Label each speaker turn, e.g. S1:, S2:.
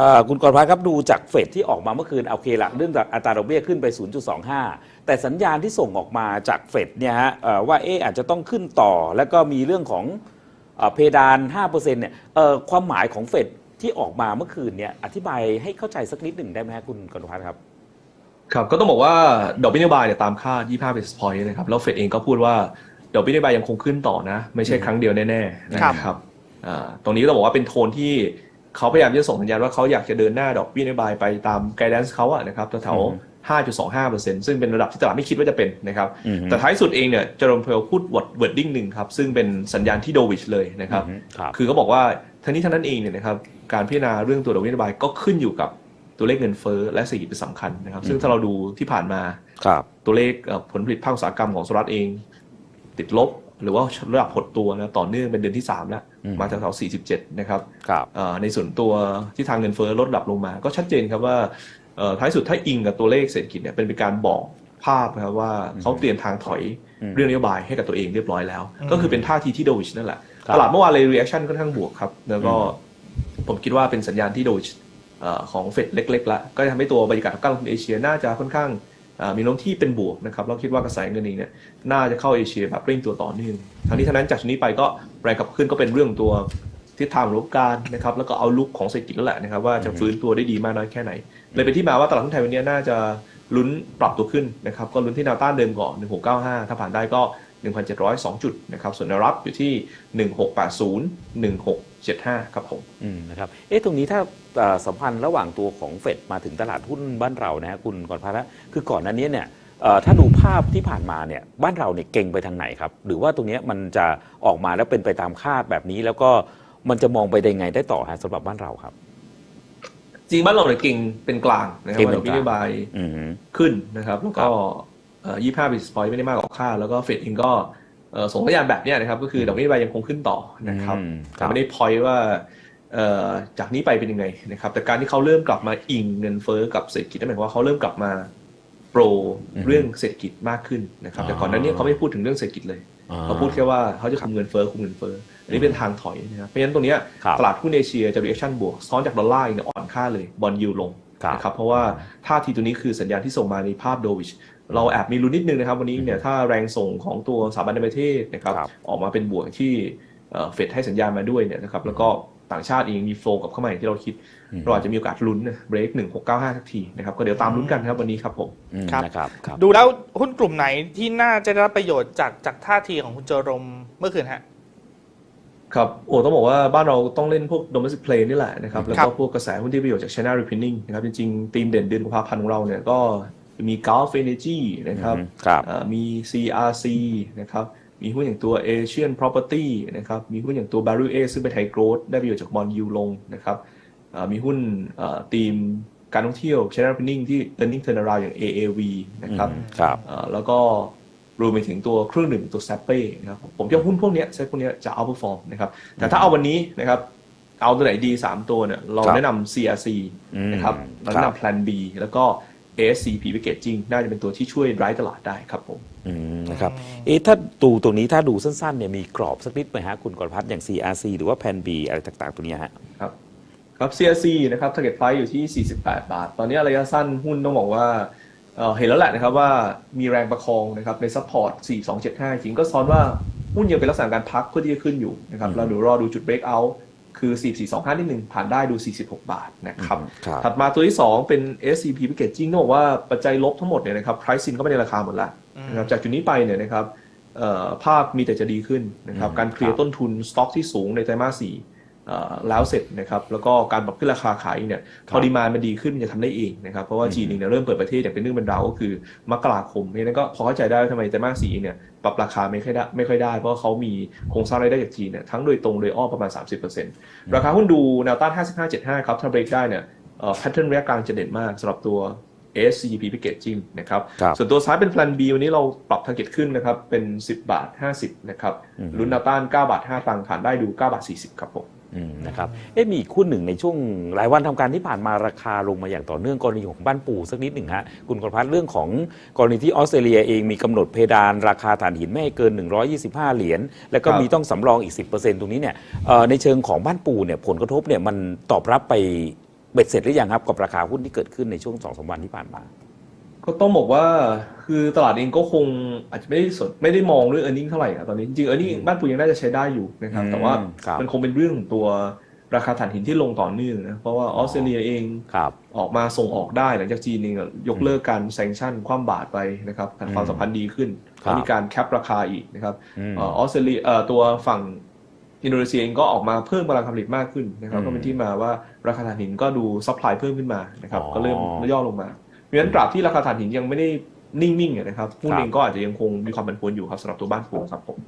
S1: เอ่อคุณกรพัฒน์ครับดูจากเฟดที่ออกมาเมื่อคืนโอเคละเรื่องจากอัตราดอกเบี้ยขึ้นไป 0.25 แต่สัญญาณที่ส่งออกมาจากเฟดเนี่ยฮะเอ่อว่าเอออาจจะต้องขึ้นต่อ แล้วก็มีเรื่องของเอ่อเพดาน 5%เนี่ยเอ่อความหมายของเฟดที่ออกมาเมื่อคืนเนี่ยอธิบายให้เข้าใจสักนิดหนึ่งได้ไหมฮะคุณกรพัฒน์ครับ
S2: ครับก็ต้องบอกว่าดอกเบี้ยนโยบายเนี่ยตามคาด25 basis point นะครับแล้วเฟดเองก็พูดว่าดอกเบี้ยนโยบายยังคงขึ้นต่อนะ ไม่ใช่ครั้งเดียวแน่ๆนะครับอ่าตรงนี้ก็ต้องบอกว่าเป็นโทนที่ เขาพยายามจะส่งสัญญาณว่าเขาอยากจะเดินหน้าดอกเบี้ยนโยบายไปตาม guidance เขาอะนะครับแถว
S1: อืม
S2: ๆ5.25%ซึ่งเป็นระดับที่ตลาดไม่คิดว่าจะเป็นนะครับ
S1: อืม
S2: แต่ท้ายสุดเองเนี่ยเจอร์มเพลพูดวอดเวิร์ดดิ้งหนึ่งครับ ซึ่งเป็นสัญญาณที่โดวิชเลยนะครับ
S1: อืมครับ
S2: คือเขาบอกว่าทั้งนี้ทั้งนั้นเองเนี่ยนะครับ การพิจารณาเรื่องตัวดอกเบี้ยนโยบายก็ขึ้นอยู่กับตัวเลขเงินเฟ้อและเศรษฐกิจเป็นสำคัญนะครับ ซึ่งถ้าเราดูที่ผ่านมา
S1: ครับ
S2: ตัวเลขเอ่อผลผลิตภาคอุตสาหกรรมของสหรัฐเอง ติดลบ หรือว่าระดับหดตัวนะต่อเนื่องเป็นเดือนที่3แล้ว
S1: อืม
S2: มาแถวๆ47 นะครับ
S1: ครับ
S2: เอ่อในส่วนตัวที่ทางเงินเฟ้อลดระดับลงมา ก็ชัดเจนครับว่าเอ่อท้ายสุดถ้าอิงกับตัวเลขเศรษฐกิจเนี่ยเป็นเป็นการบอกภาพนะครับว่าเขาเตรียมทางถอย
S1: อืม
S2: เรื่องนโยบายให้กับตัวเองเรียบร้อยแล้ว
S3: อืม
S2: ก็คือเป็นท่าทีที่โดวิชนั่นแหละ
S1: ครับ
S2: ตลาดเมื่อวานเลย reaction ค่อนข้างบวกครับ แล้วก็ผมคิดว่าเป็นสัญญาณที่โดวิชเอ่อของเฟดเล็กๆละก็จะทำให้ตัวบรรยากาศของการลงทุนเอเชียน่าจะค่อนข้างเอ่อ มีโน้มที่เป็นบวกนะครับเราคิดว่ากระแสเงินเองเนี่ยน่าจะเข้าเอเชียแบบเร่งตัวต่อเนื่องทั้งนี้ทั้งนั้นจากชุดนี้ไปก็แรงขับเคลื่อนก็เป็นเรื่องตัวทิศทางรูปการนะครับแล้วก็เอาลุกของเศรษฐกิจแล้วแหละนะครับว่าจะฟื้นตัวได้ดีมากน้อยแค่ไหน เลยเป็นที่มาว่าตลาดหุ้นไทยวันนี้น่าจะลุ้นปรับตัวขึ้นนะครับก็ลุ้นที่แนวต้านเดิมก่อน 1695 ถ้าผ่านได้ก็ 1,702 จุดนะครับส่วนแนวรับอยู่ที่ 1680 1675 ครับผม
S1: อืมนะครับเอ๊ะตรงนี้ถ้าเอ่อสัมพันธ์ระหว่างตัวของเฟดมาถึงตลาดหุ้นบ้านเรานะฮะคุณกรพัฒน์ฮะคือก่อนหน้านี้เนี่ยเอ่อถ้าดูภาพที่ผ่านมาเนี่ยบ้านเราเนี่ยเก่งไปทางไหนครับ หรือว่าตรงเนี้ยมันจะออกมาแล้วเป็นไปตามคาดแบบนี้ แล้วก็มันจะมองไปได้ไงได้ต่อฮะสำหรับบ้านเราครับ
S2: จริงบ้านเราเนี่ยเก่งเป็นกลางนะครับ
S1: เก่ง
S2: ว่า
S1: เป็
S2: ด
S1: น
S2: อก
S1: กลาง
S2: เบี้ยนโยบาย
S1: อืม
S2: ขึ้นนะครับแล้วก็
S1: ครับ
S2: เอ่อ25 basis point ไม่ได้มากกว่าคาดแล้วก็เฟดเองก็เอ่อส่งสัญญาณแบบเนี้ยนะครับ ก็คือดอกเบี้ยนโยบายยังคงขึ้นต่อนะครับ
S1: อืมค
S2: แต่
S1: รับ
S2: ไม่ได้พอยว่าเอ่อจากนี้ไปเป็นยังไงนะครับ แต่การที่เขาเริ่มกลับมาอิงเงินเฟ้อกับเศรษฐกิจนั่นหมายความว่าเขาเริ่มกลับมาโปร
S1: อืม
S2: เรื่องเศรษฐกิจมากขึ้นนะครับ
S1: อ๋อ
S2: แต่ก่อนหน้านี้เขาไม่พูดถึงเรื่องเศรษฐกิจเลย
S1: อ่
S2: เขาพูดแค่ว่าเขาจะคุมเงินเฟ้อคุมเงินเฟ้ออันนี้เป็นทางถอยนะครับเพราะฉะนั้นตรงเนี้ย
S1: ครับ
S2: ตลาดหุ้นเอเชียจะ reaction บวกซ้อนจากดอลลาร์เองเนี่ยอ่อนค่าเลยบอลยูลง
S1: ครับ
S2: นะครับเพราะว่าท่าทีตัวนี้คือสัญญาณที่ส่งมาในภาพโดวิช เราแอบมีลุ้นนิดนึงนะครับ วันนี้เนี่ยถ้าแรงส่งของตัวสถาบันในประเทศนะครับ
S1: ครับ
S2: ออกมาเป็นบวกที่เฟดให้สัญญาณมาด้วยเนี่ยนะครับแล้วก็ต่างชาติเองมีโฟลกับเข้ามาอย่างที่เราคิด
S1: อืม
S2: เราอาจจะมีโอกาสลุ้นนะเบรกหนึ่งหกเก้าห้าสักทีนะครับก็เดี๋ยวตามลุ้นกันครับวันนี้ครับผม
S1: อืม
S3: ครับ
S1: นะครับครับ
S3: ดูแล้วหุ้นกลุ่มไหนที่น่าจะได้รับประโยชน์จากจากท่าทีของคุณเจอรมเมื่อคืนฮะ
S2: ครับโอ้ต้องบอกว่าบ้านเราต้องเล่นพวก domestic play นี่แหละนะครับ แล้ว
S3: ครั
S2: ก็
S3: บ
S2: พวกกระแสหุ้นที่ประโยชน์จาก China repinning นะครับ จริงๆ ธีมเด่นเดือนกุมภาพันธ์ของเราเนี่ยก็ มี Gulf Energy นะครับ
S1: อืมครับ
S2: เอ่อมี CRC นะครับมีหุ้นอย่างตัว Asian Property นะครับมีหุ้นอย่างตัว Barrier A ซึ่งเป็น High Growth ได้ประโยชน์จากบอลยูลงนะครับเอ่อมีหุ้นเอ่อธีมการท่องเที่ยว China repinning ที่ earning turnaround อย่าง AAV นะครับ
S1: อืมครับ
S2: เอ่อแล้วก็รวมไปถึงตัวเครื่องดื่มตัวแซปเป้นะครับผมคิดว่าหุ้นพวกเนี้ยเซ็ตพวกเนี้ยจะ outperform นะครับแต่ถ้าเอาวันนี้นะครับเอาตัวไหนดี 3 ตัวเนี่ยเรา
S1: ครับ
S2: แนะนำ CRC
S1: อืม
S2: นะครับเรา
S1: ครับ
S2: แนะนำ Plan B แล้วก็ ASCP Packaging น่าจะเป็นตัวที่ช่วย drive ตลาดได้ครับผม
S1: อืมนะครับเอ๊ะถ้าดูตรงนี้ถ้าดูสั้นๆเนี่ยมีกรอบสักนิดไหมฮะคุณกรพัฒน์อย่าง CRC หรือว่าแพน B อะไรต่างๆ ตัวเนี้ยฮะ
S2: ครับครับ CRC นะครับ target price อยู่ที่ 48 บาท ตอนนี้ระยะสั้นหุ้นต้องบอกว่าเอ่อเห็นแล้วแหละนะครับว่ามีแรงประคองนะครับใน support 4275 จริงก็ซ้อนว่าหุ้นยังเป็นลักษณะการพักเพื่อที่จะขึ้นอยู่นะครับ
S1: อืม
S2: เราเดี๋ยวรอดูจุด breakout คือ4425นิดหนึ่งผ่านได้ดู 46 บาทนะครับ
S1: ครับ
S2: ถัดมาตัวที่ 2 เป็น SCP Packaging ต้องบอกว่าปัจจัยลบทั้งหมดเนี่ยนะครับ price in ก็ไม่ในราคาหมดละนะครับจากจุดนี้ไปเนี่ยนะครับเอ่อภาพมีแต่จะดีขึ้นนะครับ
S1: อืม
S2: การเคลีย
S1: ครั
S2: ร์
S1: บ
S2: ต้นทุนสต็อกที่สูงในไตรมาสสี่เอ่อ แล้วเสร็จนะครับแล้วก็การปรับขึ้นราคาขายเนี่ยพอดีมามันดีขึ้นมันจะทำได้เองนะครับเพราะว่า
S1: อืม
S2: จีนเองเนี่ยเริ่มเปิดประเทศอย่างเป็นเรื่องเป็นราวก็คือมกราคมเพราะฉะนั้นก็พอเข้าใจได้ว่าทำไมไตรมาสสี่เนี่ยปรับราคาไม่ค่อยได้ไม่ค่อยได้เพราะว่าเขามีโครงสร้างรายได้จากจีนเนี่ยทั้งโดยตรงโดยอ้อมประมาณ 30%ราคาหุ้นดูแนวต้าน 5575 ครับถ้าเบรกได้เนี่ยเอ่อ pattern ระยะกลางจะเด่นมากสำหรับตัว SCP Packaging นะครับ
S1: ครับ
S2: ส่วนตัวซ้ายเป็น Plan B วันนี้เราปรับ target ขึ้นนะครับเป็น 10 บาท 50 นะครับ
S1: อืม
S2: ลุ้นแนวต้าน 9 บาท 5 ตังค์ผ่านได้ดู 9 บาท 40 ครับผม
S1: อืม นะครับเอ๊ะมีอีกหุ้นหนึ่งในช่วงหลายวันทำการที่ผ่านมาราคาลงมาอย่างต่อเนื่องกรณีของบ้านปูสักนิดหนึ่งฮะคุณกรพัฒน์เรื่องของกรณีที่ออสเตรเลียเองมีกำหนดเพดานราคาถ่านหินไม่ให้เกิน 125 เหรียญแล้วก็
S2: ครับ
S1: มีต้องสำรองอีก 10%ตรงนี้เนี่ยเอ่อในเชิงของบ้านปูเนี่ยผลกระทบเนี่ยมันตอบรับไปเบ็ดเสร็จหรือยังครับกับราคาหุ้นที่เกิดขึ้นในช่วงสองสามวันที่ผ่านมา
S2: ก็ต้องบอกว่าคือตลาดเองก็คงอาจจะไม่ได้สนไม่ได้มองเรื่อง e a r n i n g เท่าไหร่อะตอนนี้จริง e a r n i n g บ้านปูยังน่าจะใช้ได้อยู่นะครับ
S1: อืม
S2: แต่ว่า
S1: ครับ
S2: มันคงเป็นเรื่องของตัวราคาถ่านหินที่ลงต่อเนื่องนะเพราะว่าออสเตรเลียเอง
S1: ครับ
S2: ออกมาส่งออกได้หลังจากจีนเองยกเลิกการแซงชั่นคว่ำบาตรไปนะครับความสัมพันธ์ดีขึ้น
S1: ครับ
S2: แล้วมีการแคปราคาอีกนะครับ
S1: อืม
S2: เออออสเตรเลียเอ่อตัวฝั่งอินโดนีเซียเองก็ออกมาเพิ่มกำลังการผลิตมากขึ้นนะครับ
S1: อืม
S2: ก็เป็นที่มาว่าราคาถ่านหินก็ดูซัพพลายเพิ่มขึ้นมานะครับ
S1: อ๋อ
S2: ก็เริ่มย่อลงมา เพราะฉะนั้นตราบที่ราคาถ่านหินยังไม่ได้นิ่งๆอะนะครับหุ้น
S1: ครับ
S2: เองก็อาจจะยังคงมีความผันผวนอยู่ครับสำหรับตัวบ้านปูครับผม